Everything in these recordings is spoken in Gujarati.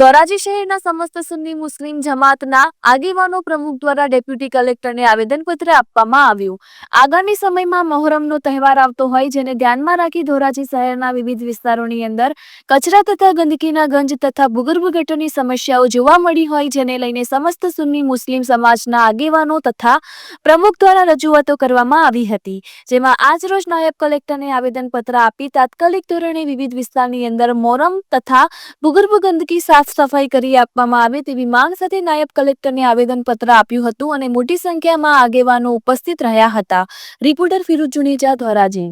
ધોરાજી શહેરના સમસ્ત સુન્ની મુસ્લિમ જમાતના આગેવાનો પ્રમુખ દ્વારા ડેપ્યુટી કલેક્ટરને આવેદનપત્ર આપવામાં આવ્યું. આગામી સમયમાં મહોરમનો તહેવાર આવતો હોય જેને ધ્યાનમાં રાખી ધોરાજી શહેરના વિવિધ વિસ્તારોની અંદર કચરા તથા ગંદકીના ગંજ તથા ભૂગર્ભ ગટોની સમસ્યાઓ જોવા મળી હોય જેને લઈને સમસ્ત સુન્ની મુસ્લિમ સમાજના આગેવાનો તથા પ્રમુખ દ્વારા રજૂઆતો કરવામાં આવી હતી. જેમાં આજરોજ નાયબ કલેક્ટરને આવેદનપત્ર આપી તાત્કાલિક ધોરણે વિવિધ વિસ્તારની અંદર મોરમ તથા ભૂગર્ભ ગંદકી સાફ સફાઈ કરી આપવામાં આવે તેવી માંગ સાથે નાયબ કલેક્ટરને આવેદનપત્ર આપ્યું હતું અને મોટી સંખ્યામાં આગેવાનો ઉપસ્થિત રહ્યા હતા. રિપોર્ટર ફિરોજ જુનેજા, ધોરાજી.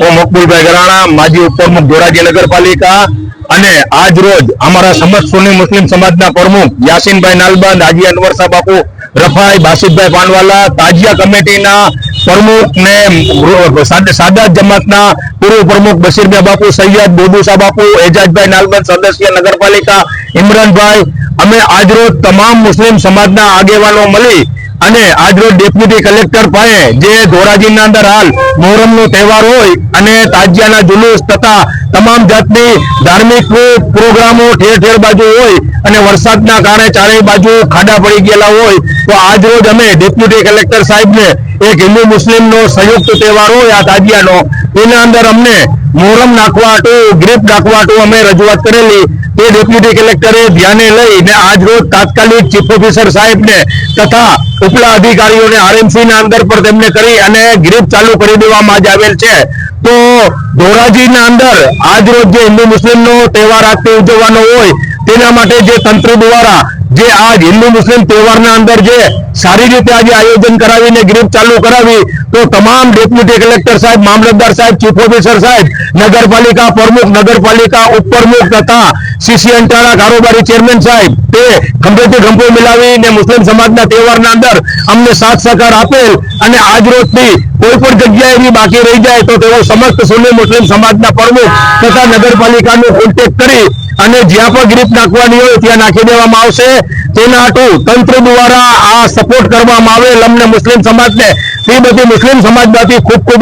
હું આજ રોજ અમારા સમસ્ત સુન્ની મુસ્લિમ સમાજના પ્રમુખ યાસીનભાઈ નાલબંધ, હાજી અનવર સાહેબ બાપુ રફાઈ બાસિતભાઈ પાનવાલા, તાજિયા કમિટીના પ્રમુખ ને સાદા જમાતના પૂર્વ પ્રમુખ બશીરભાઈ બાપુ, સૈયદ બોબુસા બાપુ, એજાજભાઈ નાલબંધ સદસ્ય નગરપાલિકા ઇમરાનભાઈ. અમે આજરોજ તમામ મુસ્લિમ સમાજના આગેવાનો મળી અને આજરોજ ડેપ્યુટી કલેક્ટર પાસે જે ધોરાજીના અંદર હાલ મોહરમનો તહેવાર હોય અને તાજિયાના જુલુસ તથા તમામ જાતની ધાર્મિક પ્રોગ્રામો ઠેર ઠેર બાજુ હોય અને વરસાદના કારણે ચારેય બાજુ ખાડા પડી ગયેલા હોય, તો આજ રોજ અમે ડેપ્યુટી કલેક્ટર સાહેબને એક હિન્દુ મુસ્લિમનો સંયુક્ત તહેવાર હોય, આ તાજિયાનો, એના અંદર અમને મોહરમ નાખવા હાટુ, ગ્રીપ નાખવા હાટુ અમે રજૂઆત કરેલી. તે ડેપ્યુટી કલેક્ટરે ધ્યાને લઈને આજ રોજ તાત્કાલિક ચીફ ઓફિસર સાહેબને તથા ઉપલા અધિકારીઓને આરએમસી ના અંદર પર તેમને કરી અને ગ્રીપ ચાલુ કરી દેવામાં જ આવેલ છે. તો ધોરાજીના અંદર આજ રોજ જે હિન્દુ મુસ્લિમનો તહેવાર આજથી ઉજવવાનો હોય, તેના માટે જે તંત્ર દ્વારા જે આજ હિન્દુ મુસ્લિમ તહેવારના અંદર જે સારી રીતે આજે આયોજન કરાવીને ગ્રીપ ચાલુ કરાવી, તો તમામ ડેપ્યુટી કલેક્ટર સાહેબ, મામલતદાર સાહેબ ચીફ ઓફિસર સાહેબ, નગરપાલિકા પ્રમુખ, નગરપાલિકા ઉપપ્રમુખ તથા સીસી અંટાળા કારોબારી ચેરમેન સાહેબ, તે ખંભેથી ખંભો મિલાવીને મુસ્લિમ સમાજના તહેવારના અંદર અમને સાથ સહકાર આપેલ અને આજ રોજથી કોઈ પણ જગ્યાએ બાકી રહી જાય તો તેઓ સમસ્ત સુન્ની મુસ્લિમ સમાજના પ્રમુખ તથા નગરપાલિકાનો કોન્ટેક્ટ કરી અને જ્યાં પણ ગ્રીપ નાખવાની હોય ત્યાં નાખી દેવામાં આવશે. તેના હાટું તંત્ર દ્વારા આ સપોર્ટ કરવામાં આવેલ અમને મુસ્લિમ સમાજને. તે બધી મુસ્લિમ સમાજમાંથી ખૂબ ખૂબ